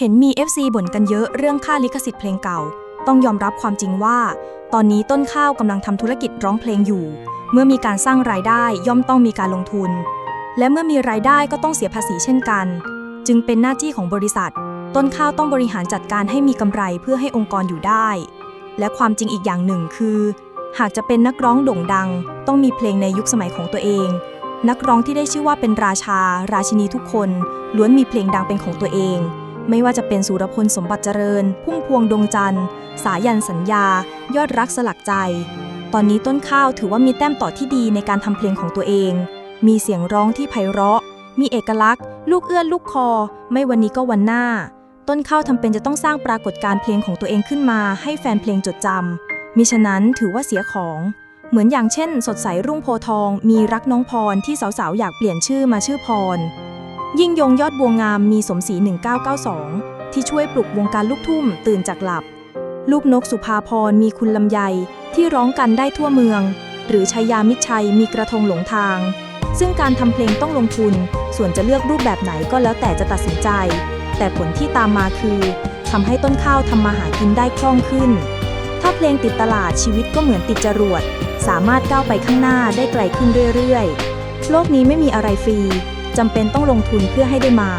เห็นมี FC บ่นกันเยอะเรื่องค่าลิขสิทธิ์เพลงเก่า ต้องยอมรับความจริงว่า ตอนนี้ต้นข้าวกำลังทำธุรกิจร้องเพลงอยู่ เมื่อมีการสร้างรายได้ย่อมต้องมีการลงทุน และเมื่อมีรายได้ก็ต้องเสียภาษีเช่นกัน จึงเป็นหน้าที่ของบริษัท ต้นข้าวต้องบริหารจัดการให้มีกำไรเพื่อให้องค์กรอยู่ได้ และความจริงอีกอย่างหนึ่งคือ หากจะเป็นนักร้องโด่งดัง ต้องมีเพลงในยุคสมัยของตัวเอง นักร้องที่ได้ชื่อว่าเป็นราชา ราชินีทุกคน ล้วนมีเพลงดังเป็นของตัวเอง ไม่ว่าจะเป็นสุรพลสมบัติเจริญ พุ่มพวงดวงจันทร์ สายันสัญญา ยอดรักสลักใจ ตอนนี้ต้นข้าวถือว่ามีแต้มต่อที่ดีในการทำเพลงของตัวเอง มีเสียงร้องที่ไพเราะ มีเอกลักษณ์ ลูกเอื้อนลูกคอ ไม่วันนี้ก็วันหน้า ต้นข้าวทำเป็นจะต้องสร้างปรากฏการณ์เพลงของตัวเองขึ้นมา ให้แฟนเพลงจดจำมิฉะนั้นถือว่าเสียของเหมือนอย่างเช่น สดใสรุ่งโพทอง มีรักน้องพรที่สาวๆ อยากเปลี่ยนชื่อมาชื่อพร ยิ่งยงยอดบัวงามมีสมศรี1992 ที่ช่วยปลุกวงการลูกทุ่มตื่นจากหลับ ลูกนกสุภาพรมีคุณลำไยที่ร้องกันได้ทั่วเมือง หรือชัยยามิชัยมีกระทงหลงทาง ซึ่งการทำเพลงต้องลงทุน ส่วนจะเลือกรูปแบบไหนก็แล้วแต่จะตัดสินใจ แต่ผลที่ตามมาคือทำให้ต้นข้าวทำมาหากินได้คล่องขึ้น ถ้าเพลงติดตลาดชีวิตก็เหมือนติดจรวด สามารถก้าวไปข้างหน้าได้ไกลขึ้นเรื่อยๆ โลกนี้ไม่มีอะไรฟรี จำเป็นต้องลงทุนเพื่อให้ได้มา